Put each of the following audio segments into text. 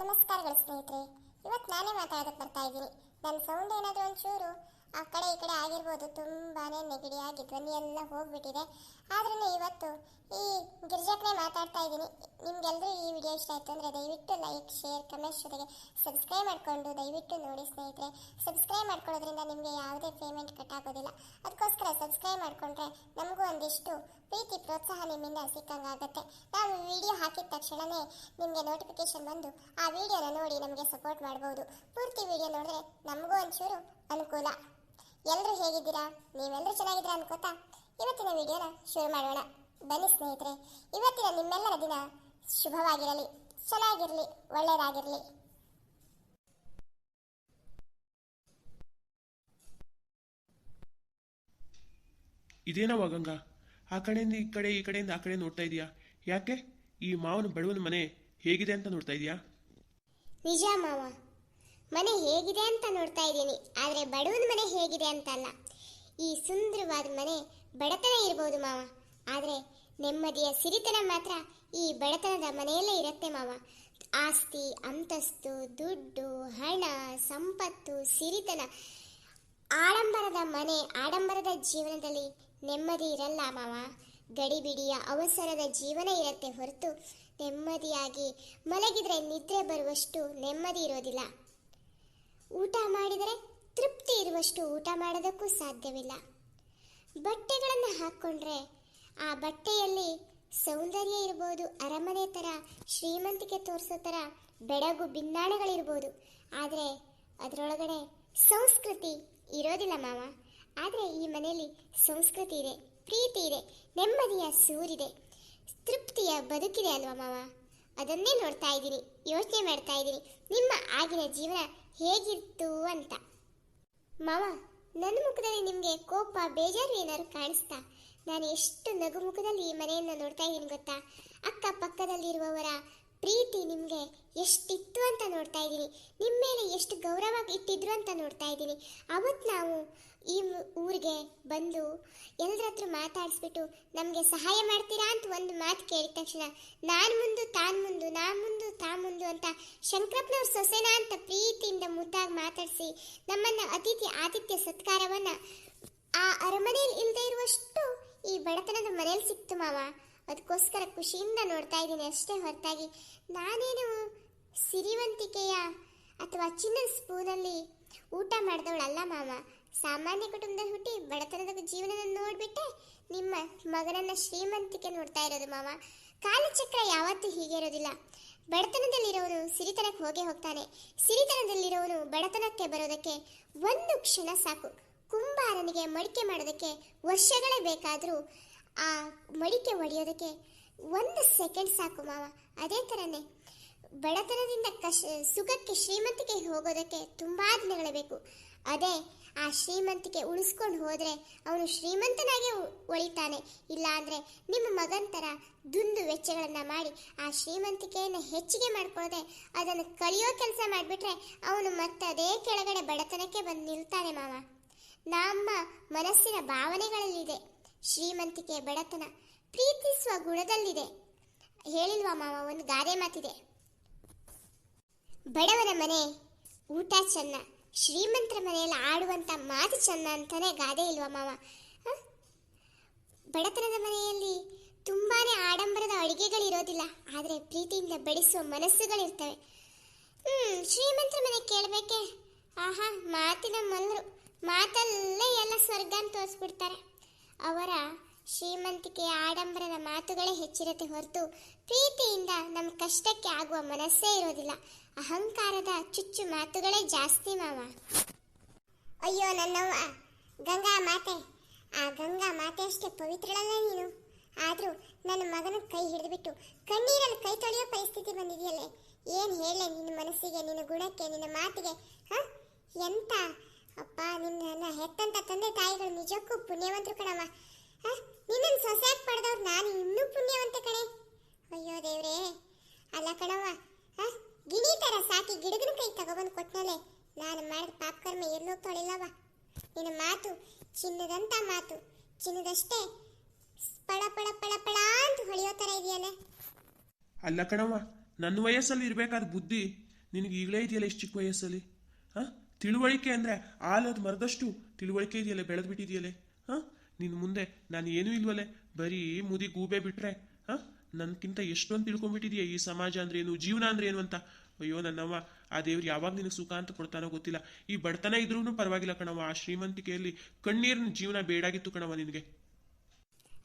ನಮಸ್ಕಾರಗಳು ಸ್ನೇಹಿತರೆ. ಇವತ್ತು ನಾನೇ ಮಾತಾಡೋದಕ್ಕೆ ಬರ್ತಾ ಇದ್ದೀನಿ. ನನ್ನ ಸೌಂಡ್ ಏನಾದರೂ ಒಂಚೂರು ಆ ಕಡೆ ಈ ಕಡೆ ಆಗಿರ್ಬೋದು, ತುಂಬಾನೇ ನೆಗಡಿಯಾಗಿ ಧ್ವನಿ ಎಲ್ಲ ಹೋಗ್ಬಿಟ್ಟಿದೆ. ಆದ್ರೂ ಇವತ್ತು ಈ ಗಿರಿಜಾಕ್ರೆ ಮಾತಾಡ್ತಾ ಇದ್ದೀನಿ. ನಿಮ್ಗೆಲ್ಲರೂ ಈ ವಿಡಿಯೋ ಇಷ್ಟ ಆಯ್ತು ಅಂದರೆ ದಯವಿಟ್ಟು ಲೈಕ್ ಶೇರ್ ಕಮೆಂಟ್ಸ್ ಜೊತೆಗೆ ಸಬ್ಸ್ಕ್ರೈಬ್ ಮಾಡಿಕೊಂಡು ದಯವಿಟ್ಟು ನೋಡಿ ಸ್ನೇಹಿತರೆ. ಸಬ್ಸ್ಕ್ರೈಬ್ ಮಾಡ್ಕೊಳ್ಳೋದ್ರಿಂದ ನಿಮಗೆ ಯಾವುದೇ ಪೇಮೆಂಟ್ ಕಟ್ ಆಗೋದಿಲ್ಲ. ಅದಕ್ಕೋಸ್ಕರ ಸಬ್ಸ್ಕ್ರೈಬ್ ಮಾಡಿಕೊಂಡ್ರೆ ನಮಗೂ ಒಂದಿಷ್ಟು ಪ್ರೀತಿ, ಪ್ರೋತ್ಸಾಹ ನಿಮ್ಮಿಂದ ಸಿಕ್ಕಂಗಾಗುತ್ತೆ ನಾವು ವಿಡಿಯೋ ಹಾಕಿದ ತಕ್ಷಣವೇ ನಿಮಗೆ ನೋಟಿಫಿಕೇಶನ್ ಬಂದು ಆ ವಿಡಿಯೋನ ನೋಡಿ ನಮಗೆ ಸಪೋರ್ಟ್ ಮಾಡ್ಬೋದು. ಪೂರ್ತಿ ವಿಡಿಯೋ ನೋಡಿದ್ರೆ ನಮಗೂ ಒಂಚೂರು ಅನುಕೂಲ. ಎಲ್ಲರೂ ಹೇಗಿದ್ದೀರಾ? ನೀವೆಲ್ಲರೂ ಚೆನ್ನಾಗಿದ್ದೀರಾ ಅನ್ಕೋತಾ ಇವತ್ತಿನ ವಿಡಿಯೋನ ಶುರು ಮಾಡೋಣ. ಬನ್ನಿ ಸ್ನೇಹಿತರೆ ಇವತ್ತಿನ ನಿಮ್ಮೆಲ್ಲರ ದಿನ ಶುಭವಾಗಿರಲಿ ಚೆನ್ನಾಗಿರಲಿ ಒಳ್ಳೆಯದಾಗಿರಲಿ. ಇದೇನವ ಗಂಗಾ? ಆ ಕಡೆಯಿಂದ ಈ ಕಡೆ ಈ ಕಡೆಯಿಂದ ಆ ಕಡೆ ನೋಡ್ತಾ ಇದೀಯಾ? ಯಾಕೆ? ಈ ಮಾವನ ಬಡವನ ಮನೆ ಹೇಗಿದೆ ಅಂತ ನೋಡ್ತಾ ಇದೀಯಾ? ನಿಜ ಮಾವ ಮನೆ ಹೇಗಿದೆ ಅಂತ ನೋಡ್ತಾ ಇದ್ದೀನಿ ಆದರೆ ಬಡವನ ಮನೆ ಹೇಗಿದೆ ಅಂತ ಅಲ್ಲ ಈ ಸುಂದರವಾದ ಮನೆ ಬಡತನ ಇರ್ಬೋದು ಮಾವ. ಆದರೆ ನೆಮ್ಮದಿಯ ಸಿರಿತನ ಮಾತ್ರ ಈ ಬಡತನದ ಮನೆಯಲ್ಲೇ ಇರುತ್ತೆ ಮಾವ. ಆಸ್ತಿ, ಅಂತಸ್ತು, ದುಡ್ಡು, ಹಣ, ಸಂಪತ್ತು, ಸಿರಿತನ. ಆಡಂಬರದ ಮನೆ, ಆಡಂಬರದ ಜೀವನದಲ್ಲಿ ನೆಮ್ಮದಿ ಇರಲ್ಲ ಮಾವ. ಗಡಿಬಿಡಿಯ ಅವಸರದ ಜೀವನ ಇರುತ್ತೆ ಹೊರತು ನೆಮ್ಮದಿಯಾಗಿ ಮಲಗಿದರೆ ನಿದ್ರೆ ಬರುವಷ್ಟು ನೆಮ್ಮದಿ ಇರೋದಿಲ್ಲ. ಊಟ ಮಾಡಿದರೆ ತೃಪ್ತಿ ಇರುವಷ್ಟು ಊಟ ಮಾಡೋದಕ್ಕೂ ಸಾಧ್ಯವಿಲ್ಲ. ಬಟ್ಟೆಗಳನ್ನು ಹಾಕ್ಕೊಂಡ್ರೆ ಆ ಬಟ್ಟೆಯಲ್ಲಿ ಸೌಂದರ್ಯ ಇರ್ಬೋದು, ಅರಮನೆ ಥರ ಶ್ರೀಮಂತಿಕೆ ತೋರಿಸೋ ಥರ ಬೆಡಗು ಬಿನ್ನಾಣಗಳಿರ್ಬೋದು ಆದರೆ ಅದರೊಳಗಡೆ ಸಂಸ್ಕೃತಿ ಇರೋದಿಲ್ಲ ಮಾವ. ಆದರೆ ಈ ಮನೆಯಲ್ಲಿ ಸಂಸ್ಕೃತಿ ಇದೆ, ಪ್ರೀತಿ ಇದೆ, ನೆಮ್ಮದಿಯ ಸೂರಿದೆ, ತೃಪ್ತಿಯ ಬದುಕಿದೆ ಅಲ್ವಾ ಮಾವ? ಅದನ್ನೇ ನೋಡ್ತಾ ಇದ್ದೀನಿ, ಯೋಚನೆ ಮಾಡ್ತಾ ಇದ್ದೀನಿ, ನಿಮ್ಮ ಆಗಿನ ಜೀವನ ಹೇಗಿತ್ತು ಅಂತ. ಮಾವ, ನನ್ನ ಮುಖದಲ್ಲಿ ನಿಮಗೆ ಕೋಪ, ಬೇಜಾರು ಏನಾದ್ರು ಕಾಣಿಸ್ತಾ ನಾನು ಎಷ್ಟು ನಗುಮುಖದಲ್ಲಿ ಈ ಮನೆಯನ್ನು ನೋಡ್ತಾ ಇದ್ದೀನಿ ಗೊತ್ತಾ? ಅಕ್ಕ ಪಕ್ಕದಲ್ಲಿರುವವರ ಪ್ರೀತಿ ನಿಮಗೆ ಎಷ್ಟಿತ್ತು ಅಂತ ನೋಡ್ತಾ ಇದ್ದೀನಿ. ನಿಮ್ಮ ಮೇಲೆ ಎಷ್ಟು ಗೌರವ ಇಟ್ಟಿದ್ರು ಅಂತ ನೋಡ್ತಾ ಇದ್ದೀನಿ. ಅವತ್ತು ನಾವು ಈ ಊರಿಗೆ ಬಂದು ಎಲ್ಲರ ಹತ್ರ ಮಾತಾಡಿಸ್ಬಿಟ್ಟು ನಮಗೆ ಸಹಾಯ ಮಾಡ್ತೀರಾ ಅಂತ ಒಂದು ಮಾತು ಕೇಳಿದ ತಕ್ಷಣ, ನಾನು ಮುಂದು, ತಾನು ಮುಂದು ನಾ ಮುಂದು, ತಾ ಮುಂದು ಅಂತ ಶಂಕರಪ್ಪನವ್ರ ಸೊಸೆನ ಅಂತ ಪ್ರೀತಿಯಿಂದ ಮುದ್ದಾಗಿ ಮಾತಾಡಿಸಿ ನಮ್ಮನ್ನು ಅತಿಥಿ ಆತಿಥ್ಯ ಸತ್ಕಾರವನ್ನು ಆ ಅರಮನೆಯಲ್ಲಿ ಇಲ್ಲದೆ ಇರುವಷ್ಟು ಈ ಬಡತನದ ಮನೆಯಲ್ಲಿ ಸಿಕ್ತು ಮಾವ. ಅದಕ್ಕೋಸ್ಕರ ಖುಷಿಯಿಂದ ನೋಡ್ತಾ ಇದ್ದೀನಿ ಅಷ್ಟೇ ಹೊರತಾಗಿ. ನಾನೇನು ಸಿರಿವಂತಿಕೆಯ ಅಥವಾ ಚಿನ್ನದ ಸ್ಪೂನಲ್ಲಿ ಊಟ ಮಾಡಿದವಳಲ್ಲ ಮಾವ. ಸಾಮಾನ್ಯ ಕುಟುಂಬದಲ್ಲಿ ಹುಟ್ಟಿ ಬಡತನದ ಜೀವನದ ನೋಡ್ಬಿಟ್ಟೆ ನಿಮ್ಮ ಮಗನನ್ನ ಶ್ರೀಮಂತಿಕೆ ನೋಡ್ತಾ ಇರೋದು ಮಾವ. ಕಾಲಚಕ್ರ ಯಾವತ್ತೂ ಹೀಗೆ ಇರೋದಿಲ್ಲ. ಬಡತನದಲ್ಲಿರೋನು ಸಿರಿತನಕ್ಕೆ ಹೋಗೇ ಹೋಗ್ತಾನೆ. ಸಿರಿತನದಲ್ಲಿರೋನು ಬಡತನಕ್ಕೆ ಬರೋದಕ್ಕೆ ಒಂದು ಕ್ಷಣ ಸಾಕು. ಕುಂಬಾರನಿಗೆ ಮಡಿಕೆ ಮಾಡೋದಕ್ಕೆ ವರ್ಷಗಳೇ ಬೇಕಾದರೂ. ಆ ಮಡಿಕೆ ಒಡೆಯೋದಕ್ಕೆ ಒಂದು ಸೆಕೆಂಡ್ ಸಾಕು ಮಾವ. ಅದೇ ಥರನೇ ಬಡತನದಿಂದ ಕಶ, ಸುಖಕ್ಕೆ, ಶ್ರೀಮಂತಿಕೆ ಹೋಗೋದಕ್ಕೆ ತುಂಬ ದಿನಗಳೇ ಬೇಕು. ಅದೇ ಆ ಶ್ರೀಮಂತಿಕೆ ಉಳಿಸ್ಕೊಂಡು ಹೋದರೆ ಅವನು ಶ್ರೀಮಂತನಾಗೆ ಒಳಿತಾನೆ ಇಲ್ಲಾಂದರೆ ನಿಮ್ಮ ಮಗನ ಥರ ದುಂದು ವೆಚ್ಚಗಳನ್ನು ಮಾಡಿ ಆ ಶ್ರೀಮಂತಿಕೆಯನ್ನು ಹೆಚ್ಚಿಗೆ ಮಾಡ್ಕೊಳ್ಳದೆ ಅದನ್ನು ಕಳಿಯೋ ಕೆಲಸ ಮಾಡಿಬಿಟ್ರೆ ಅವನು ಮತ್ತೆ ಅದೇ ಕೆಳಗಡೆ ಬಡತನಕ್ಕೆ ಬಂದು ನಿಲ್ತಾನೆ ಮಾವ. ನಮ್ಮ ಮನಸ್ಸಿನ ಭಾವನೆಗಳಲ್ಲಿದೆ. ಶ್ರೀಮಂತಿಕೆ ಬಡತನ ಪ್ರೀತಿಸುವ ಗುಣದಲ್ಲಿದೆ. ಹೇಳಿಲ್ವಾ ಮಾವ, ಒಂದು ಗಾದೆ ಮಾತಿದೆ. ಬಡವನ ಮನೆ, ಊಟ ಚೆನ್ನ, ಶ್ರೀಮಂತರ ಮನೆಯಲ್ಲಿ ಆಡುವಂತ ಮಾತು ಚೆನ್ನ ಅಂತಾನೆ ಗಾದೆ ಇಲ್ವಾ ಮಾವ? ಬಡತನದ ಮನೆಯಲ್ಲಿ ತುಂಬಾನೇ ಆಡಂಬರದ ಅಡುಗೆಗಳಿರೋದಿಲ್ಲ. ಆದರೆ ಪ್ರೀತಿಯಿಂದ ಬಡಿಸುವ ಮನಸ್ಸುಗಳಿರ್ತವೆ. ಹ್ಮ್, ಶ್ರೀಮಂತರ ಮನೆ ಕೇಳಬೇಕೆ? ಆಹಾ, ಮಾತಿನ ಮಲ್ಲರು ಮಾತಲ್ಲೇ ಎಲ್ಲ ಸ್ವರ್ಗ ತೋರಿಸ್ಬಿಡ್ತಾರೆ. ಅವರ ಶ್ರೀಮಂತಿಕೆಯ ಆಡಂಬರದ ಮಾತುಗಳೇ ಹೆಚ್ಚಿರತ್ತೆ ಹೊರತು ಪ್ರೀತಿಯಿಂದ ನಮ್ಮ ಕಷ್ಟಕ್ಕೆ ಆಗುವ ಮನಸ್ಸೇ ಇರೋದಿಲ್ಲ. ಅಹಂಕಾರದ ಚುಚ್ಚು ಮಾತುಗಳೇ ಜಾಸ್ತಿ ಮಾವ. ಅಯ್ಯೋ ನನ್ನವ್ವ, ಗಂಗಾ ಮಾತೆ. ಆ ಗಂಗಾ ಮಾತೆ ಅಷ್ಟೇ ಪವಿತ್ರಳಲ್ಲ ನೀನು. ಆದರೂ ನನ್ನ ಮಗನ ಕೈ ಹಿಡಿದುಬಿಟ್ಟು ಕಣ್ಣೀರಲ್ಲಿ ಕೈ ತೊಳೆಯೋ ಪರಿಸ್ಥಿತಿ ಬಂದಿದೆಯಲ್ಲೇ. ಏನು ಹೇಳೆ ನಿನ್ನ ಮನಸ್ಸಿಗೆ, ನಿನ್ನ ಗುಣಕ್ಕೆ, ನಿನ್ನ ಮಾತಿಗೆ, ಹಾಂ? ಎಂತ ಅಪ್ಪ, ನಿನ್ನ ಹೆತ್ತಂತ ತಂದೆ ತಾಯಿಗಳು ನಿಜಕ್ಕೂ ಪುಣ್ಯವಂತರು ಕಣವ ನಿನ್ನ ಸೊಸೆಯಾಗಿ ಪಡೆದವ್ರು ನಾನು ಇನ್ನೂ ಪುಣ್ಯವಂತ ಕಣೆ. ಅಯ್ಯೋ ದೇವ್ರೇ. ಅಲ್ಲ ಕಣವ್ವ ಗಿಣಿ ಥರ ಸಾಕಿ ಗಿಡಗನ ಕೈ ತಗೊಬಂದು ಕೊಟ್ಟನಲ್ಲೇ ನಾನು ಮಾಡಿದ ಪಾಪಕರ್ಮ ಎಲ್ಲೋ ತೊಳಿಲ್ಲವ ನಿನ್ನ ಮಾತು, ಚಿನ್ನದಂತ ಮಾತು, ಚಿನ್ನದಷ್ಟೇ ಪಳ ಪಳ ಪಳ ಪಳ ಅಂತ ಹೊಳೆಯೋ ಥರ ಇದೆಯಲ್ಲ. ಅಲ್ಲ ಕಣವ್ವ, ನನ್ನ ವಯಸ್ಸಲ್ಲಿ ಇರಬೇಕಾದ ಬುದ್ಧಿ ನಿನಗೆ ಈಗಲೇ ಇದೆಯಲ್ಲ ಇಷ್ಟು ಚಿಕ್ಕ ವಯಸ್ಸಲ್ಲಿ? ಹಾಂ? ತಿಳುವಳಿಕೆ ಅಂದ್ರೆ ಆಲದ ಮರದಷ್ಟು ತಿಳುವಳಿಕೆ ಇದೆಯಲ್ಲ ಬೆಳೆದ್ಬಿಟ್ಟಿದೆಯಲ್ಲೇ ಹಾಂ? ನಿನ್ನ ಮುಂದೆ ನಾನು ಏನೂ ಇಲ್ವಲ್ಲೇ? ಬರೀ ಮುದಿ ಗೂಬೆ ಬಿಟ್ರೆ, ಹಾಂ? ನನ್ಕಿಂತ ಎಷ್ಟೊಂದು ತಿಳ್ಕೊಂಡ್ಬಿಟ್ಟಿದೆಯಾ ಈ ಸಮಾಜ ಅಂದ್ರೆ ಏನು, ಜೀವನ ಅಂದ್ರೆ ಏನು ಅಂತ? ಅಯ್ಯೋ, ನನ್ನವ್ವ, ಆ ದೇವ್ರು ಯಾವಾಗ ನಿನಗೆ ಸುಖ ಅಂತ ಕೊಡ್ತಾನೋ ಗೊತ್ತಿಲ್ಲ. ಈ ಬಡತನ ಇದ್ರೂ ಪರವಾಗಿಲ್ಲ ಕಣವ ಆ ಶ್ರೀಮಂತಿಕೆಯಲ್ಲಿ ಕಣ್ಣೀರಿನ ಜೀವನ ಬೇಡಾಗಿತ್ತು ಕಣವ ನಿನಗೆ.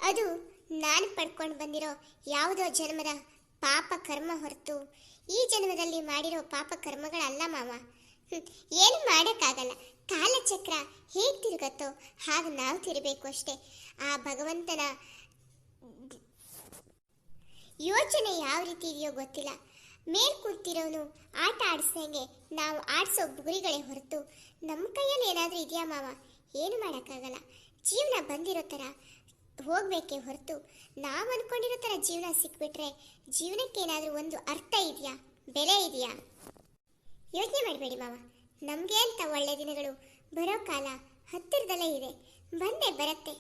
ಅದು ನಾನು ಪಡ್ಕೊಂಡು ಬಂದಿರೋ ಯಾವುದೋ ಜನ್ಮದ ಪಾಪ ಕರ್ಮ ಹೊರತು ಈ ಜನ್ಮದಲ್ಲಿ ಮಾಡಿರೋ ಪಾಪ ಕರ್ಮಗಳಲ್ಲ ಮಾವ. ಏನು ಮಾಡೋಕ್ಕಾಗಲ್ಲ. ಕಾಲಚಕ್ರ ಹೇಗೆ ತಿರುಗತ್ತೋ ಹಾಗೆ ನಾವು ತಿರುಗಬೇಕು ಅಷ್ಟೇ. ಆ ಭಗವಂತನ ಯೋಚನೆ ಯಾವ ರೀತಿ ಇದೆಯೋ ಗೊತ್ತಿಲ್ಲ. ಮೇಲ್ ಕೂತಿರೋನು ಆಟ ಆಡಿಸ್ದಂಗೆ ನಾವು ಆಡಿಸೋ ಗುರಿಗಳೇ ಹೊರತು ನಮ್ಮ ಕೈಯಲ್ಲಿ ಏನಾದರೂ ಇದೆಯಾ ಮಾವ? ಏನು ಮಾಡೋಕ್ಕಾಗಲ್ಲ. ಜೀವನ ಬಂದಿರೋ ಥರ ಹೋಗಬೇಕೇ ಹೊರತು. ನಾವು ಅಂದ್ಕೊಂಡಿರೋ ಥರ ಜೀವನ ಸಿಕ್ಬಿಟ್ರೆ ಜೀವನಕ್ಕೆ ಏನಾದರೂ ಒಂದು ಅರ್ಥ ಇದೆಯಾ? ಬೆಲೆ ಇದೆಯಾ? ಯೋಚನೆ ಮಾಡಬೇಡಿ ಮಾವ. ನಮಗೆ ಅಂತ ಒಳ್ಳೆ ದಿನಗಳು? ಬರೋ ಕಾಲ ಹತ್ತಿರದಲ್ಲೇ ಇದೆ. ಬಂದೇ ಬರುತ್ತೆ.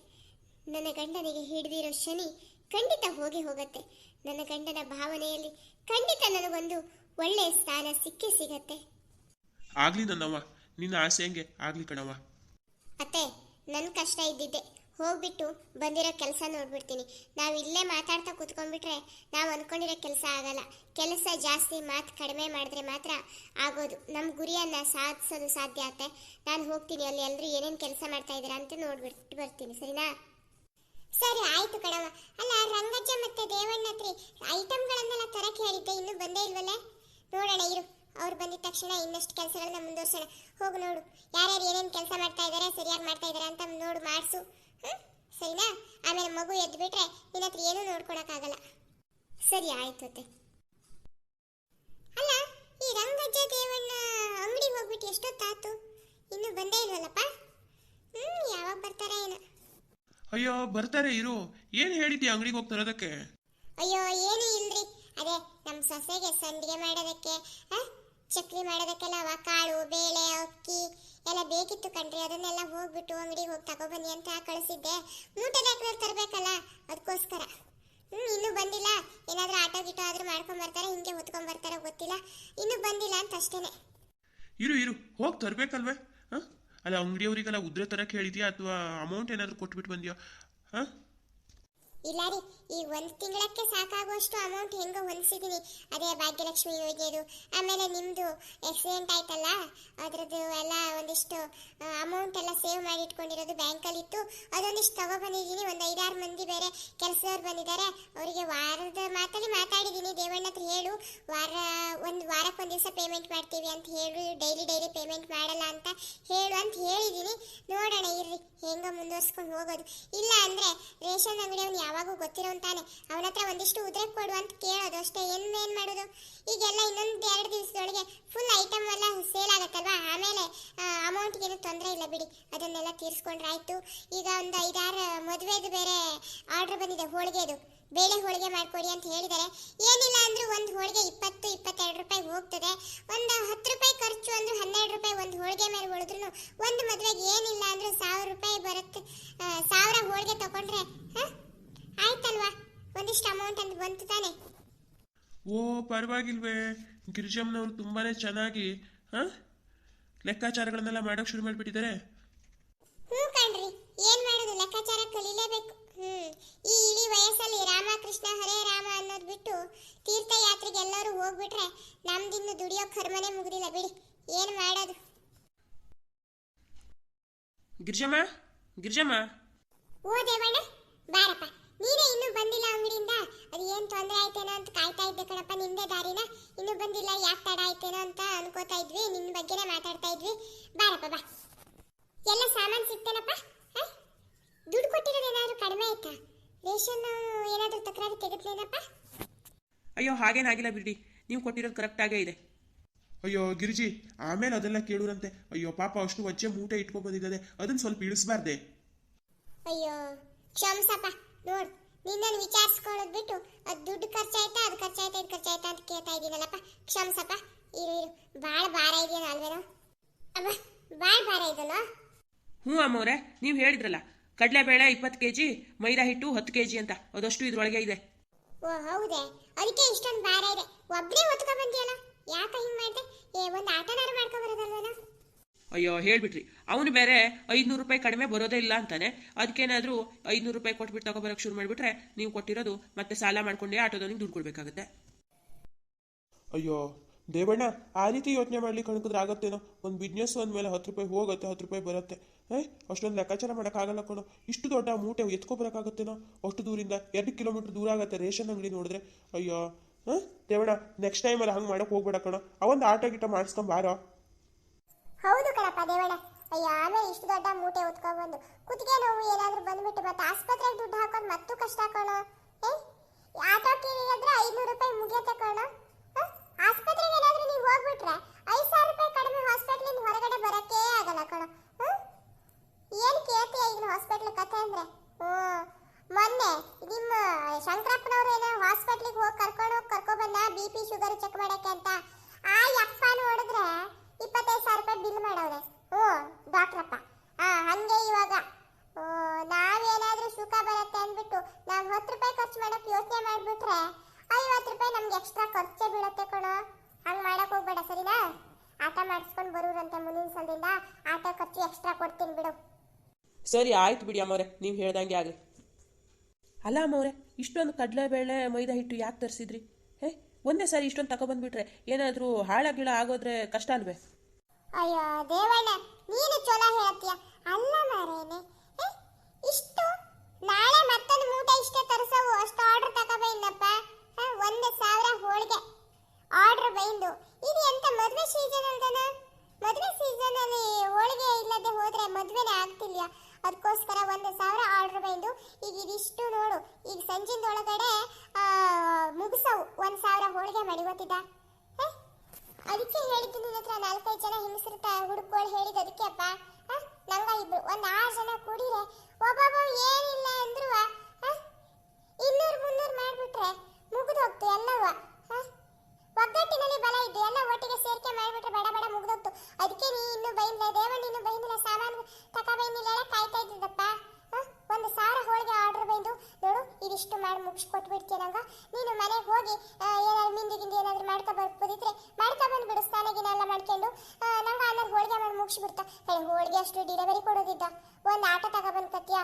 ನನ್ನ ಗಂಡನಿಗೆ ಹಿಡಿದಿರೋ ಶನಿ ಖಂಡಿತ ಹೋಗಿ ಹೋಗುತ್ತೆ. ನನ್ನ ಗಂಡನ ಭಾವನೆಯಲ್ಲಿ ಖಂಡಿತ ನನಗೊಂದು ಒಳ್ಳೆ ಸ್ಥಾನ ಸಿಕ್ಕೇ ಸಿಗತ್ತೆ. ಆಗ್ಲಿ ನನ್ನವ್ವ. ನಿನ್ನ ಆಸೆ ಹೆಂಗೆ? ಆಗ್ಲಿ ಕಣವ್ವ. ಅತ್ತೆ ನನ್ನ ಕಷ್ಟ ಇದ್ದಿದ್ದೆ. ಹೋಗ್ಬಿಟ್ಟು ಬಂದಿರೋ ಕೆಲಸ ನೋಡ್ಬಿಡ್ತೀನಿ. ನಾವು ಇಲ್ಲೇ ಮಾತಾಡ್ತಾ ಕೂತ್ಕೊಂಡ್ಬಿಟ್ರೆ ನಾವು ಅಂದ್ಕೊಂಡಿರೋ ಕೆಲಸ ಆಗಲ್ಲ. ಕೆಲಸ ಜಾಸ್ತಿ ಮಾತು ಕಡಿಮೆ ಮಾಡಿದ್ರೆ ಮಾತ್ರ ಆಗೋದು. ನಮ್ಮ ಗುರಿಯನ್ನು ಸಾಧಿಸೋದು ಸಾಧ್ಯ ಆಗುತ್ತೆ ನಾನು ಹೋಗ್ತೀನಿ, ಅಲ್ಲಿ ಎಲ್ಲರೂ ಏನೇನು ಕೆಲಸ ಮಾಡ್ತಾ ಇದ್ದೀರಾ ಅಂತ ನೋಡ್ಬಿಟ್ಟು ಬರ್ತೀನಿ, ಸರಿನಾ? ಸರಿ, ಆಯ್ತು ಕಣವ ಅಲ್ಲ, ರಂಗಜ್ಜ ಮತ್ತೆ ದೇವಣ್ಣ ಹತ್ರ ಐಟಮ್ಗಳನ್ನೆಲ್ಲ ತರಕ್ಕೆ ಹೇಳಿದ್ದೆ, ಇನ್ನೂ ಬಂದೇ ಇಲ್ವಲ್ಲ? ನೋಡೋಣ, ಇರು. ಅವ್ರು ಬಂದಿದ ತಕ್ಷಣ ಇನ್ನಷ್ಟು ಕೆಲಸಗಳನ್ನ ಮುಂದುವರ್ಸೋಣ. ಹೋಗಿ ನೋಡು. ಯಾರ್ಯಾರು ಏನೇನು ಕೆಲಸ ಮಾಡ್ತಾ ಇದ್ದಾರೆ ಸರಿಯಾಗಿ ಮಾಡ್ತಾ ಇದ್ದಾರೆ ಅಂತ ನೋಡು, ಮಾಡಿಸು. ಸರಿನಾ? ಆಮೇಲೆ ಮಗು ಎದ್ದು ಬಿಟ್ರೆ ನಿನ್ನ ಹತ್ರ ಏನೂ ನೋಡ್ಕೊಳಕ್ಕಾಗಲ್ಲ. ಸರಿ ಆಯ್ತು ಅತ್ತೆ. ಅಲ್ಲ ಈ ರಂಗಜ್ಜ ದೇವಣ್ಣ ಅಂಗಡಿಗೆ ಹೋಗ್ಬಿಟ್ಟು ಎಷ್ಟೊತ್ತಾತು ಇನ್ನೂ ಬಂದೇ ಇಲ್ವಲ್ಲಪ್ಪ? ಹ್ಮ್ ಯಾವಾಗ ಬರ್ತಾರೆ ಏನೋ. ಅಯ್ಯೋ ಬರ್ತಾರೆ ಇರು. ಏನು ಹೇಳಿದ್ಯಾ ಅಂಗಡಿಗೆ ಹೋಗಿ ತರೋದಕ್ಕೆ? ಅಯ್ಯೋ ಏನು ಇಲ್ರಿ. ಅದೇ ನಮ್ಮ ಸೊಸೆಗೆ ಸಂಡಿಗೆ ಮಾಡೋದಕ್ಕೆ ಚಕ್ಲಿ ಮಾಡೋದಕ್ಕೆಲ್ಲ ಅವ ಕಾಳು, ಬೇಳೆ, ಅಕ್ಕಿ ಎಲ್ಲ ಬೇಕಿತ್ತು ಕಣ್ರಿ. ಅದನ್ನೆಲ್ಲ ಹೋಗ್ಬಿಟ್ಟು ಅಂಗಡಿಗೆ ಹೋಗಿ ತಗೊಬನ್ನಿ ಅಂತ ಕಳಿಸಿದ್ದೆ. ಮೂಟೆ ದಾಖಲೆ ತರಬೇಕಲ್ಲ ಅದಕ್ಕೋಸ್ಕರ ಹ್ಞೂ ಇನ್ನೂ ಬಂದಿಲ್ಲ. ಏನಾದರೂ ಆಟೋ ಗಿಟೋ ಆದರೂ ಮಾಡ್ಕೊಂಬರ್ತಾರೆ ಹಿಂಗೆ ಹೊತ್ಕೊಂಡ್ ಬರ್ತಾರೋ ಗೊತ್ತಿಲ್ಲ. ಇನ್ನೂ ಬಂದಿಲ್ಲ ಅಂತ ಅಷ್ಟೇನೆ. ಇರು ಇರು. ಹೋಗಿ ತರಬೇಕಲ್ವೇ? ಹಾಂ? ಅಲ್ಲ, ಅಂಗಡಿಯವರಿಗೆಲ್ಲ ಉದ್ರೆ ತರಕ್ಕೆ ಹೇಳಿದ್ಯಾ? ಅಥವಾ ಅಮೌಂಟ್ ಏನಾದರೂ ಕೊಟ್ಬಿಟ್ಟು ಬಂದ್ಯಾ? ಹಾಂ? ಇಲ್ಲ ರೀ, ಈ ಒಂದು ತಿಂಗಳಕ್ಕೆ ಸಾಕಾಗುವಷ್ಟು ಅಮೌಂಟ್ ಹೆಂಗೋ ಹೊಂದಿಸಿದೀನಿ. ಅದೇ ಭಾಗ್ಯಲಕ್ಷ್ಮಿ ಯೋಜನೆದು, ಆಮೇಲೆ ನಿಮ್ಮದು ಆಕ್ಸಿಡೆಂಟ್ ಆಯ್ತಲ್ಲ, ಅದರದ್ದು ಎಲ್ಲ ಒಂದಿಷ್ಟು ಅಮೌಂಟ್ ಎಲ್ಲ ಸೇವ್ ಮಾಡಿ ಇಟ್ಕೊಂಡಿರೋದು ಬ್ಯಾಂಕಲ್ಲಿತ್ತು ಅದೊಂದಿಷ್ಟು ತಗೊಬಂದಿದ್ದೀನಿ ಒಂದು ಐದಾರು ಮಂದಿ ಬೇರೆ ಕೆಲಸದವ್ರು ಬಂದಿದ್ದಾರೆ. ಅವರಿಗೆ ವಾರದ ಮಾತಲ್ಲಿ ಮಾತಾಡಿದ್ದೀನಿ ದೇವಣ್ಣ ಹತ್ರ ಹೇಳು, ವಾರ, ಒಂದು ವಾರಕ್ಕೆ ಒಂದು ದಿವಸ ಪೇಮೆಂಟ್ ಮಾಡ್ತೀವಿ ಅಂತ ಹೇಳು ಡೈಲಿ ಡೈಲಿ ಪೇಮೆಂಟ್ ಮಾಡಲ್ಲ ಅಂತ ಹೇಳು ಅಂತ ಹೇಳಿದ್ದೀನಿ ನೋಡೋಣ ಇರ್ರಿ, ಹೆಂಗೋ ಮುಂದುವರ್ಸ್ಕೊಂಡು ಹೋಗೋದು. ಇಲ್ಲ ಅಂದರೆ ರೇಷನ್ ಅಂಗಡಿಯವನು ಯಾವಾಗೂ ಗೊತ್ತಿರೋಂತಾನೆ ಅವನ ಹತ್ರ ಒಂದಿಷ್ಟು ಉದ್ರೆ ಕೊಡು ಅಂತ ಕೇಳೋದು ಅಷ್ಟೇ. ಏನು ಮಾಡೋದು? ಈಗೆಲ್ಲ ಇನ್ನೊಂದು ಎರಡು ದಿವಸದೊಳಗೆ ಫುಲ್ ಐಟಮ್ ಎಲ್ಲ ಸೇಲ್ ಆಗುತ್ತಲ್ವಾ? ಆಮೇಲೆ ಅಮೌಂಟ್ಗೇನು ತೊಂದರೆ ಇಲ್ಲ ಬಿಡಿ. ಅದನ್ನೆಲ್ಲ ತೀರಿಸ್ಕೊಂಡ್ರೆ ಆಯಿತು. ಈಗ ಒಂದು ಐದಾರು ಮದುವೆದು ಬೇರೆ ಆರ್ಡರ್ ಬಂದಿದೆ, ಹೋಳಿಗೆದು. ಬೇಳೆ ಹೋಳಿಗೆ ಮಾಡ್ಕೊಡಿ ಅಂತ ಹೇಳಿದ್ದಾರೆ. ಏನಿಲ್ಲ ಅಂದರೂ ಒಂದು ಹೋಳಿಗೆ ಇಪ್ಪತ್ತು, ಇಪ್ಪತ್ತೆರಡು ರೂಪಾಯಿ ಹೋಗ್ತದೆ. ಒಂದು ಹತ್ತು ರೂಪಾಯಿ ಖರ್ಚು ಅಂದರೂ ಹನ್ನೆರಡು ರೂಪಾಯಿ ಒಂದು ಹೋಳಿಗೆ ಮೇಲೆ ಉಳಿದ್ರು ಒಂದು ಮದುವೆಗೆ ಏನಿಲ್ಲ ಅಂದರೂ ಸಾವಿರ ರೂಪಾಯಿ ಬರುತ್ತೆ. ಸಾವಿರ ಹೋಳಿಗೆ ತಗೊಂಡ್ರೆ, ಹ? ಆಯ್ತಲ್ವಾ? ಒಂದಿಷ್ಟು ಅಮೌಂಟ್ ಅಂತ ಬಂತು ತಾನೆ. ಓ ಪರವಾಗಿಲ್ವೇ. ಗಿರಿಜಮ್ಮನವರು ತುಂಬಾನೇ ಚೆನ್ನಾಗಿ ಹಾಂ? ಲೆಕ್ಕಾಚಾರಗಳನ್ನೆಲ್ಲ ಮಾಡೋಕೆ ಶುರು ಮಾಡಿಬಿಟ್ಟಿದ್ದಾರೆ. ಹ್ಞೂ ಕಣ್ರಿ. ಏನು ಮಾಡೋದು? ಲೆಕ್ಕಾಚಾರ ಕಲೀಲೇಬೇಕು. ಹ್ಮ್. ಈ ಇಳಿ ವಯಸ್ಸಲ್ಲಿ ರಾಮಕೃಷ್ಣ ಹರೇ ರಾಮ ಅನ್ನೋದು ಬಿಟ್ಟು ತೀರ್ಥಯಾತ್ರೆಗೆ ಎಲ್ಲರೂ ಹೋಗ್ಬಿಟ್ರೆ ನಮ್ದಿನ್ನು ದುಡಿಯೋ ಕರ್ಮನೇ ಮುಗಿದಿಲ್ಲ ಬಿಡಿ. ಏನು ಮಾಡೋದು? ಗಿರಿಜಮ್ಮ? ಗಿರಿಜಮ್ಮ? ಓ ದೇವಣ್ಣ ಬಾರಪ್ಪ. ನೀನೇ ಇನ್ನೂ ಬಂದಿಲ್ಲ ಅಂಗಡಿಯಿಂದ? ಅದು ಏನು ತೊಂದರೆ ಆಯ್ತೇನೋ ಅಂತ ಕಾಯ್ತಾ ಇದ್ದೆ ಕಣಪ್ಪ ನಿಂದೆ ದಾರಿನ? ಇನ್ನೂ ಬಂದಿಲ್ಲ ಯಾಕೆ ತಡ ಆಯ್ತೇನೋ ಅಂತ ಅನ್ಕೋತಾ ಇದ್ವಿ ನಿನ್ನ ಬಗ್ಗೆನೇ ಮಾತಾಡ್ತಾ ಇದ್ವಿ. ಬಾರಪ್ಪ ಬಾ. ಎಲ್ಲ ಸಾಮಾನು ಸಿಗ್ತೇನಪ್ಪ? ಹ? ದುಡ್ಡು ಕೊಟ್ಟಿರೋದು ಏನಾದರೂ ಕಡಿಮೆ ಆಯ್ತಾ? ರೇಷನ್ ಏನಾದರೂ ತಕರಾರು ತೆಗೆದ್ಲೇನಪ್ಪ? ಅಯ್ಯೋ ಹಾಗೇನಾಗಿಲ್ಲ ಬಿಡಿ ನೀವು ಕೊಟ್ಟಿರೋದು ಕರೆಕ್ಟಾಗೇ ಇದೆ. ಅಯ್ಯೋ ಗಿರಿಜಿ ಆಮೇಲೆ ಅದೆಲ್ಲ ಕೇಳುರಂತೆ. ಅಯ್ಯೋ ಪಾಪ ಅಷ್ಟು ವಜ್ಜೆ ಮೂಟೆ ಇಟ್ಕೊ ಬಂದಿದ್ದಾರೆ. ಅದನ್ನ ಸ್ವಲ್ಪ ಇಳಿಸ್ಬಾರ್ದೆ. ಅಯ್ಯೋ ಕ್ಷಮ್ಸಪ್ಪ. ನೋಡು ನಿನ್ನನ್ನು ವಿಚಾರಿಸ್ಕೊಳ್ಳೋದು ಬಿಟ್ಟು ಅದು ದುಡ್ಡು ಖರ್ಚಾಯ್ತಾ ಅದು ಖರ್ಚಾಯ್ತಾ ಇದು ಖರ್ಚಾಯ್ತಾ ಅಂತ ಕೇಳ್ತಾ ಇದ್ದೀನಲ್ಲಪ್ಪ. ಕ್ಷಮಿಸಪ್ಪ ಇರು ಇರು. ಭಾಳ ಭಾರ ಇದೆಯೇನೋ ಅಲ್ವೇನೋ ಅಬ್ಬ ಭಾಳ ಭಾರ ಇದಲ್ಲೋ ಹ್ಞೂ ಅಮ್ಮವ್ರೆ ನೀವು ಹೇಳಿದ್ರಲ್ಲ ಕಡಲೆಬೇಳೆ ಇಪ್ಪತ್ತು ಕೆ ಜಿ ಮೈದಾ ಹಿಟ್ಟು ಹತ್ತು ಕೆ ಜಿ ಅಂತ. ಅದಷ್ಟು ಇದ್ರೊಳಗೆ ಇದೆ. ಓ ಹೌದೇ? ಅದಕ್ಕೆ ಇಷ್ಟೊಂದು ಭಾರ ಇದೆ. ಒಬ್ಬನೇ ಹೊತ್ಕೊ ಬಂದಿಯಲ್ಲ? ಯಾಕ ಹಿಂಗ್ ಮಾಡ್ದೆ? ಏ ಒಂದು ಆಟನಾರು ಮಾಡ್ಕೊ ಬರೋದಲ್ವೇನೋ? ಅಯ್ಯೋ, ಹೇಳ್ಬಿಟ್ರಿ. ಅವನು ಬೇರೆ ಐದುನೂರು ರೂಪಾಯಿ ಕಡಿಮೆ ಬರೋದೇ ಇಲ್ಲ ಅಂತಾನೆ. ಅದಕ್ಕೇನಾದರೂ ಐದುನೂರು ರೂಪಾಯಿ ಕೊಟ್ಬಿಟ್ಟು ತಗೋಬರಕ್ಕೆ ಶುರು ಮಾಡಿಬಿಟ್ರೆ ನೀವು ಕೊಟ್ಟಿರೋದು ಮತ್ತೆ ಸಾಲ ಮಾಡ್ಕೊಂಡೇ ಆಟೋದವನಿಗೆ ದುಡ್ಡು ಕೊಡಬೇಕಾಗುತ್ತೆ. ಅಯ್ಯೋ, ದೇವಣ್ಣ, ಆ ರೀತಿ ಯೋಚನೆ ಮಾಡ್ಲಿಕ್ಕೆ ಕಣಕಿದ್ರೆ ಆಗತ್ತೇನೋ? ಒಂದು ಬಿಸ್ನೆಸ್ ಅಂದಮೇಲೆ ಹತ್ತು ರೂಪಾಯಿ ಹೋಗುತ್ತೆ, ಹತ್ತು ರೂಪಾಯಿ ಬರುತ್ತೆ. ಏ, ಅಷ್ಟೊಂದು ಲೆಕ್ಕಾಚಾರ ಮಾಡೋಕ್ಕಾಗಲ್ಲ ಕಣೋ. ಇಷ್ಟು ದೊಡ್ಡ ಮೂಟೆ ಎತ್ಕೊಬರಕ್ಕಾಗತ್ತೇನೋ? ಅಷ್ಟು ದೂರಿಂದ ಎರಡು ಕಿಲೋಮೀಟ್ರ್ ದೂರ ಆಗುತ್ತೆ ರೇಷನ್ ಅಂಗಡಿ ನೋಡಿದ್ರೆ. ಅಯ್ಯೋ, ಹಾಂ? ದೇವಣ್ಣ ನೆಕ್ಸ್ಟ್ ಟೈಮಲ್ಲಿ ಹಂಗೆ ಮಾಡೋಕೆ ಹೋಗ್ಬೇಡ ಕಣೋ. ಅವೊಂದು ಆಟೋ ಗಿಟ ಮಾಡಿಸ್ಕೊಂಬಾರೋ ಆಮೇಲೆ ಇಷ್ಟು ದೊಡ್ಡ ಮೂಟೆ ಹೊತ್ಕೊಂಡ್ಬಂದು, ಕುತ್ತಿಗೆ ನೋವು ಏನಾದರೂ ಬಂದ್ಬಿಟ್ಟು ಮತ್ತೆ ಆಸ್ಪತ್ರೆಗೆ ದುಡ್ಡು ಹಾಕೊಂಡು ಮತ್ತೂ ಕಷ್ಟ ಕಣೋ ಏ ಆಟೋ ಕೇಳಿದ್ರೆ ಐನೂರು ರೂಪಾಯಿ ಮುಗಿಯತ್ತೆ ಕಣೋ? ಆಸ್ಪತ್ರೆಗೆ ಏನಾದರೂ ನೀವು ಹೋಗ್ಬಿಟ್ರೆ ಐದು ಸಾವಿರ ರೂಪಾಯಿ ಕಡಿಮೆ ಹಾಸ್ಪಿಟ್ಲಿಂದ ಹೊರಗಡೆ ಬರೋಕ್ಕೇ ಆಗಲ್ಲ ಕಣೋ ಹ? ಏನ್ ಕೇಳ್ತೀಯ ಈಗಿನ ಹಾಸ್ಪಿಟ್ಲ್ ಕಥೆ ಅಂದ್ರೆ ಹ್ಮ್ ಮೊನ್ನೆ ನಿಮ್ಮ ಶಂಕರಪ್ಪನವ್ರು ಏನೋ ಹಾಸ್ಪಿಟ್ಲಿಗೆ ಹೋಗಿ ಕರ್ಕೊಂಡು ಹೋಗಿ ಕರ್ಕೊ ಬಂದ ಬಿ ಪಿ ಶುಗರ್ ಚೆಕ್ ಮಾಡಕ್ಕೆ ಅಂತ ಆ ಯಪ್ಪ ನೋಡಿದ್ರೆ ಇಪ್ಪತ್ತೈದು ಸಾವಿರ ರೂಪಾಯಿ ಬಿಲ್ ಮಾಡವ್ರೆ ಹ್ಞೂ ಡಾಕ್ಟ್ರಪ್ಪ ಹಾ ಹಂಗೆ ಇವಾಗ ಹ್ಮ್, ನಾವೇನಾದ್ರೂ ಸುಖ ಬರುತ್ತೆ ಅಂದ್ಬಿಟ್ಟು ನಾವು ಹತ್ತು ರೂಪಾಯಿ ಖರ್ಚು ಮಾಡಕ್ ಯೋಚನೆ ಮಾಡ್ಬಿಟ್ರೆ ಐವತ್ತು ರೂಪಾಯಿ ನಮ್ಗೆ ಎಕ್ಸ್ಟ್ರಾ ಖರ್ಚೇ ಬೀಳುತ್ತೆ ಕಣೋ ಹಂಗ್ ಮಾಡಕ್ ಹೋಗ್ಬೇಡ ಸರಿನಾ ಆಟ ಮಾಡಿಸ್ಕೊಂಡು ಬರೋರಂತೆ ಮುಂದಿನ ಸಲದಿಂದ ಆಟೋ ಖರ್ಚು ಎಕ್ಸ್ಟ್ರಾ ಕೊಡ್ತೀನಿ ಬಿಡು. ಸರಿ ಆಯ್ತು ಬಿಡಿ ಅಮ್ಮವ್ರೆ. ನೀವು ಹೇಳ್ದಂಗೆ ಆಗಲಿ. ಅಲ್ಲ ಅಮ್ಮವ್ರೆ ಇಷ್ಟೊಂದು ಕಡಲೆಬೇಳೆ ಮೈದಾ ಹಿಟ್ಟು ಯಾಕೆ ತರಿಸಿದ್ರಿ? ಹೇ ಒಂದೇ ಸಾರಿ ಇಷ್ಟೊಂದು ತಗೊಬಂದ್ಬಿಟ್ರೆ ಏನಾದರೂ ಹಾಳಾಗಿಳ ಆಗೋದ್ರೆ ಕಷ್ಟ ಅಲ್ವೇ ಅಯ್ಯೋ ದೇವಣ್ಣ ನೀನು ಚೊಲೋ ಹೇಳ್ತೀಯ. ಅಲ್ಲ ಮಾರೇನೆ ಇಷ್ಟು? ನಾಳೆ ಮತ್ತೊಂದು ಮೂಟೆ ಇಷ್ಟೇ ತರಿಸವು ಅಷ್ಟು ಆರ್ಡರ್ ತಗೋಬೈನಪ್ಪ. ಒಂದು ಸಾವಿರ ಹೋಳಿಗೆ. ಆರ್ಡರ್ ಬೈಂದು. ಇದು ಎಂತ ಮದುವೆ ಸೀಸನ್ ಅಲ್ದನ? ಮದುವೆ ಅಲ್ಲಿ ಹೋಳಿಗೆ ಇಲ್ಲದೆ ಹೋದ್ರೆ ಮದುವೆನೇ ಆಗ್ತಿಲ್ಲ ಅದಕ್ಕೋಸ್ಕರ ಒಂದು ಸಾವಿರ ಆರ್ಡರ್ ಬಂದು, ಈಗ ಇದಿಷ್ಟು ನೋಡು, ಈಗ ಒಳಗಡೆ ಮುಗಿಸವು, ಒಂದು ಸಾವಿರ ಹೋಳಿಗೆ ಮಾಡಿ ಅದಕ್ಕೆ ಹೇಳಿದ್ದು ನಿನ್ನ ಹತ್ರ ನಾಲ್ಕೈದು ಜನ ಹೆಂಗಸರು ಹುಡುಕೋಳು ಹೇಳಿದ ಅದಕ್ಕೆ ಅಪ್ಪ ನಂಗ ಇಬ್ರು, ಒಂದ್ ಆರು ಜನ ಕೂಡಿರೆ, ಒಬ್ಬೊಬ್ಬ ಏನಿಲ್ಲ ಅಂದ್ರು ಇನ್ನೂರು ಮುನ್ನೂರು ಮಾಡ್ಬಿಟ್ರೆ ಮುಗಿದು ಹೋಗ್ತು ಎಲ್ಲವ? ಒಗ್ಗಟ್ಟಿನಲ್ಲಿ ಬಲ ಇದ್ದು ಎಲ್ಲ ಒಟ್ಟಿಗೆ ಸೇರ್ಕೆ ಮಾಡ್ಬಿಟ್ರೆ ಬಡ ಬಡ ಮುಗಿದೋಗ್ತು ಅದಕ್ಕೆ ನೀ ಇನ್ನು ಬೈಂದಿಲ್ಲ ಸಾಮಾನು ತಕ ಬೈಂದಿಲ್ಲ ಕಾಯ್ತಾ ಇದ್ದಿದ್ದಪ್ಪ? ಒಂದು ಸಾವಿರ ಹೋಳಿಗೆ ಆರ್ಡರ್ ಬಂದು ನೋಡು ಇದಿಷ್ಟು ಮಾಡಿ ಮುಗಿಸ್ಕೊಟ್ಬಿಡ್ತೀಯ ನಂಗ? ನೀನು ಮನೆಗೆ ಹೋಗಿ ಏನಾದ್ರು ಮಿಂದಿ ಗಿಂದಿ ಏನಾದ್ರು ಮಾಡ್ಕೊ ಬರ್ಬೋದಿದ್ರೆ ಮಾಡ್ಕೊ ಬಂದ್ಬಿಡು ಸ್ನಾನ ಗಿನ ಎಲ್ಲ ಮಾಡ್ಕೊಂಡು. ನಂಗೆ ಆಮೇಲೆ ಹೋಳಿಗೆ ಮಾಡಿ ಮುಗಿಸ್ಬಿಡ್ತಾ. ಹೋಳಿಗೆ ಅಷ್ಟು ಡೆಲಿವರಿ ಕೊಡೋದಿದ್ದ? ಒಂದು ಆಟೋ ತಗೊಬಂದು ಕತ್ಯಾ?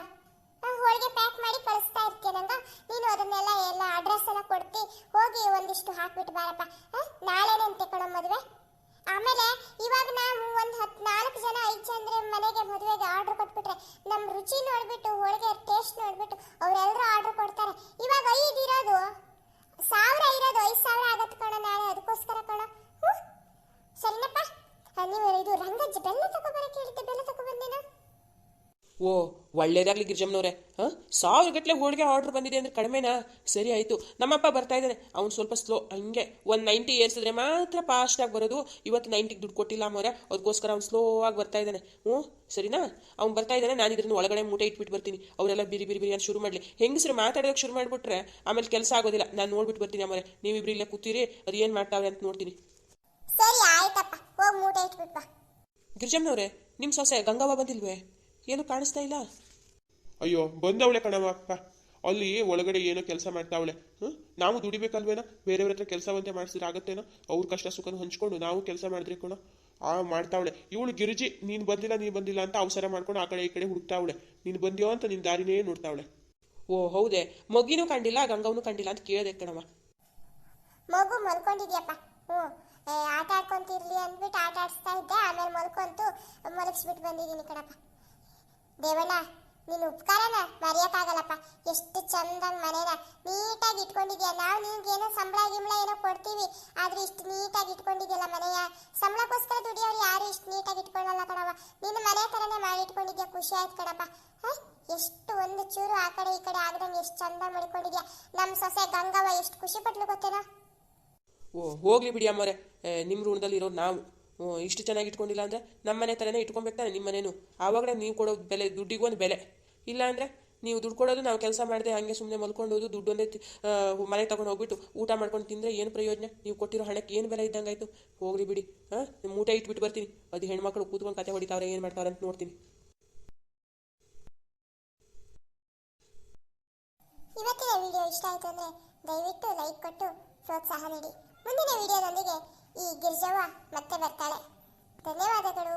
ಆ, ಹೋಳಿಗೆ ಪ್ಯಾಕ್ ಮಾಡಿ ಕಳಿಸ್ತಾ ಇರ್ತೀಯ ನಂಗ? ನೀನು ಅದನ್ನೆಲ್ಲ ಎಲ್ಲ ಅಡ್ರೆಸ್ ಎಲ್ಲ ಕೊಡ್ತಿ ಹೋಗಿ ಒಂದಿಷ್ಟು ಹಾಕ್ಬಿಟ್ಟು ಬಾರಪ್ಪ. ನಾಳೆನೇ ಅಂತೆ ಕಣೋ ಮದುವೆ. ಆಮೇಲೆ ಇವಾಗ ನಾವು ಒಂದು ಹತ್ತು ನಾಲ್ಕು ಜನ ಐದು ಜನರ ಮನೆಗೆ ಮದುವೆಗೆ ಆರ್ಡರ್ ಕೊಟ್ಬಿಟ್ರೆ ನಮ್ಮ ರುಚಿ ನೋಡ್ಬಿಟ್ಟು, ಹೋಳಿಗೆ ಟೇಸ್ಟ್ ನೋಡ್ಬಿಟ್ಟು ಅವರೆಲ್ಲರೂ ಆರ್ಡರ್ ಕೊಡ್ತಾರೆ. ಇವಾಗ ಐದು ಇರೋದು. ಸಾವಿರ ಇರೋದು. ಐದು ಸಾವಿರ ಆಗತ್ತೆ ಕಣ ನಾಳೆ. ಅದಕ್ಕೋಸ್ಕರ ಕಣ. ಸರಿನಪ್ಪ. ನೀವು ಇದು ರಂಗಜ್ಜ ಬೆಲ್ಲ ತಗೋಬರಕ್ಕೆ ಹೇಳಿದ್ದೆ. ಬೆಲ್ಲ ತಗೊಬಂದೇನಾ ಓ ಒಳ್ಳೇದಾಗ್ಲಿ ಗಿರಿಜಮ್ನವ್ರೆ ಹಾಂ? ಸಾವಿರ ಗಟ್ಟಲೆ ಹೋಳಿಗೆ ಆರ್ಡರ್ ಬಂದಿದೆ ಅಂದ್ರೆ ಕಡಿಮೆನಾ? ಸರಿ ಆಯಿತು. ನಮ್ಮಪ್ಪ ಬರ್ತಾ ಇದ್ದಾನೆ ಅವ್ನು ಸ್ವಲ್ಪ ಸ್ಲೋ ಹಂಗೆ. ಒಂದು ನೈಂಟಿ ಏರ್ಸಿದ್ರೆ ಮಾತ್ರ ಫಾಸ್ಟಾಗಿ ಬರೋದು. ಇವತ್ತು ನೈಂಟಿಗೆ ದುಡ್ಡು ಕೊಟ್ಟಿಲ್ಲ ಅಮ್ಮವ್ರೆ ಅದಕ್ಕೋಸ್ಕರ ಅವ್ನು ಸ್ಲೋ ಆಗಿ ಬರ್ತಾ ಇದ್ದಾನೆ ಹ್ಞೂ ಸರಿನಾ? ಅವ್ನು ಬರ್ತಾ ಇದ್ದಾನೆ ನಾನು ಇದ್ರನ್ನ ಒಳಗಡೆ ಮೂಟೆ ಇಟ್ಬಿಟ್ಟು ಬರ್ತೀನಿ. ಅವರೆಲ್ಲ ಬಿರಿ ಬಿರಿ ಬಿರಿ ಅಂತ ಶುರು ಮಾಡಲಿ. ಹೆಂಗಸರು ಮಾತಾಡೋಕೆ ಶುರು ಮಾಡಿಬಿಟ್ರೆ ಆಮೇಲೆ ಕೆಲಸ ಆಗೋದಿಲ್ಲ. ನಾನು ನೋಡ್ಬಿಟ್ಟು ಬರ್ತೀನಿ ಅಮ್ಮವ್ರೆ ನೀವಿಬ್ರು ಇಲ್ಲೇ ಕೂತೀರಿ. ಅದು ಏನು ಮಾಡ್ತಾವೆ ಅಂತ ನೋಡ್ತೀನಿ. ಬಾ. ನಿಮ್ಮ ಸೊಸೆ ಗಂಗವ್ವ ಬಂದಿಲ್ವೇ? ಏನು ಕಾಣಿಸ್ತಾ ಇಲ್ಲ? ಅಯ್ಯೋ ಬಂದವಳೆ ಕಣಮ್ಮ ಅಪ್ಪ ಅಲ್ಲಿ ಒಳಗಡೆ ಏನೋ ಕೆಲಸ ಮಾಡ್ತಾವಳೆ. ಹ್ಞೂ ನಾವು ದುಡಿಬೇಕಲ್ವೇನೋ? ಬೇರೆಯವ್ರ ಹತ್ರ ಕೆಲಸವಂತೆ ಮಾಡಿಸಿದ್ರೆ ಆಗತ್ತೇನೋ ಅವ್ರ ಕಷ್ಟ ಸುಖನ ಹಂಚ್ಕೊಂಡು ನಾವು ಕೆಲಸ ಮಾಡಿದ್ರೆ ಕಣೋ. ಆ ಮಾಡ್ತಾವಳೆ. ಇವಳು ಗಿರಿಜಿ ನೀನು ಬಂದಿಲ್ಲ ನೀನು ಬಂದಿಲ್ಲ ಅಂತ ಅವಸರ ಮಾಡ್ಕೊಂಡು ಆ ಕಡೆ ಈ ಕಡೆ ಹುಡುಕ್ತಾವಳೆ. ನೀನು ಬಂದ್ಯೋ ಅಂತ ನಿನ್ನ ದಾರಿನೇ ನೋಡ್ತಾವಳೆ. ಓ ಹೌದೇ. ಮಗಿನೂ ಕಂಡಿಲ್ಲ ಗಂಗವನು ಕಂಡಿಲ್ಲ ಅಂತ ಕೇಳಿದೆ ಕಣವ ಮಗು ಮಲ್ಕೊಂಡಿದ್ಯಪ್ಪ. ಹ್ಞೂ. ಆಟ ಆಡ್ಕೊಂತಿರ್ಲಿ ಅಂದ್ಬಿಟ್ಟು ಆಟ ಆಡಿಸ್ತಾ ಇದ್ದೆ ಆಮೇಲೆ ಮಲ್ಕೊಂತು ಮಲಗಿಸ್ಬಿಟ್ಟು ಬಂದಿದ್ದೀನಿ ಕಣಪ್ಪ. ದೇವಣ್ಣ ನೀನು ಉಪಕಾರನ ಮರೆಯೋಕ್ಕಾಗಲ್ಲಪ್ಪ. ಎಷ್ಟು ಚಂದಂಗೆ ಮನೇನ ನೀಟಾಗಿ ಇಟ್ಕೊಂಡಿದ್ಯಾ? ನಾವು ನಿನ್ಗೇನೋ ಸಂಬಳ ಗಿಂಬಳ ಏನೋ ಕೊಡ್ತೀವಿ, ಆದ್ರೆ ಇಷ್ಟು ನೀಟಾಗಿ ಇಟ್ಕೊಂಡಿದ್ಯಲ್ಲ ಮನೆಯ? ಸಂಬಳಕ್ಕೋಸ್ಕರ ದುಡಿಯೋರು ಯಾರು ಇಷ್ಟು ನೀಟಾಗಿ ಇಟ್ಕೊಳ್ಳಲ್ಲ ಕಣವ ನಿನ್ನ ಮನೆ ಥರನೇ ಮಾಡಿ ಇಟ್ಕೊಂಡಿದ್ಯಾ? ಖುಷಿ ಆಯ್ತು ಕಣಪ್ಪ? ಎಷ್ಟು ಒಂದು ಚೂರು ಆ ಕಡೆ ಈ ಕಡೆ ಆಗದಂಗೆ ಎಷ್ಟು ಚಂದ ಮಾಡ್ಕೊಂಡಿದ್ಯಾ? ನಮ್ಮ ಸೊಸೆ ಗಂಗವ್ವ ಎಷ್ಟು ಖುಷಿ ಪಟ್ಲು ಗೊತ್ತೇನೋ? ಓ, ಹೋಗ್ಲಿ ಬಿಡಿ ಅಮ್ಮರೇ ನಿಮ್ಮ ಋಣದಲ್ಲಿ ಇರೋದು ನಾವು. ಇಷ್ಟು ಚೆನ್ನಾಗಿ ಇಟ್ಕೊಂಡಿಲ್ಲ ಅಂದರೆ ನಮ್ಮ ಮನೆ ಥರನೇ ಇಟ್ಕೊಬೇಕು ತಾನೆ ನಿಮ್ಮ ಮನೇನು. ಆವಾಗಲೇ ನೀವು ಕೊಡೋ ಬೆಲೆ, ದುಡ್ಡಿಗೂ ಒಂದು ಬೆಲೆ. ಇಲ್ಲ ಅಂದರೆ ನೀವು ದುಡ್ಡು ಕೊಡೋದು ನಾವು ಕೆಲಸ ಮಾಡಿದೆ ಹಾಗೆ ಸುಮ್ಮನೆ ಮಲ್ಕೊಂಡೋದು ದುಡ್ಡು ಒಂದೇ ತಿ- ಮನೆಗೆ ತಗೊಂಡು ಹೋಗ್ಬಿಟ್ಟು ಊಟ ಮಾಡ್ಕೊಂಡು ತಿಂದರೆ ಏನು ಪ್ರಯೋಜನ? ನೀವು ಕೊಟ್ಟಿರೋ ಹಣಕ್ಕೆ ಏನು ಬೆಲೆ ಇದ್ದಂಗಾಯ್ತು ಹೋಗಲಿ ಬಿಡಿ. ಹಾಂ ಊಟ ಇಟ್ಬಿಟ್ಟು ಬರ್ತೀನಿ. ಅದು ಹೆಣ್ಮಕ್ಳು ಕೂತ್ಕೊಂಡು ಕತೆ ಹೊಡಿತಾವ್ರೆ, ಏನು ಮಾಡ್ತಾರೆ ಅಂತ ನೋಡ್ತೀನಿ. ಇವತ್ತಿನ ವಿಡಿಯೋ ಇಷ್ಟ ಆಯಿತು ಅಂದರೆ ದಯವಿಟ್ಟು ಲೈಕ್ ಕೊಟ್ಟು ಪ್ರೋತ್ಸಾಹ ನೀಡಿ. ಮುಂದಿನ ವಿಡಿಯೋದೊಂದಿಗೆ ಈ ಗಿರಿಜವ್ವ ಮತ್ತೆ ಬರ್ತಾಳೆ. ಧನ್ಯವಾದಗಳು.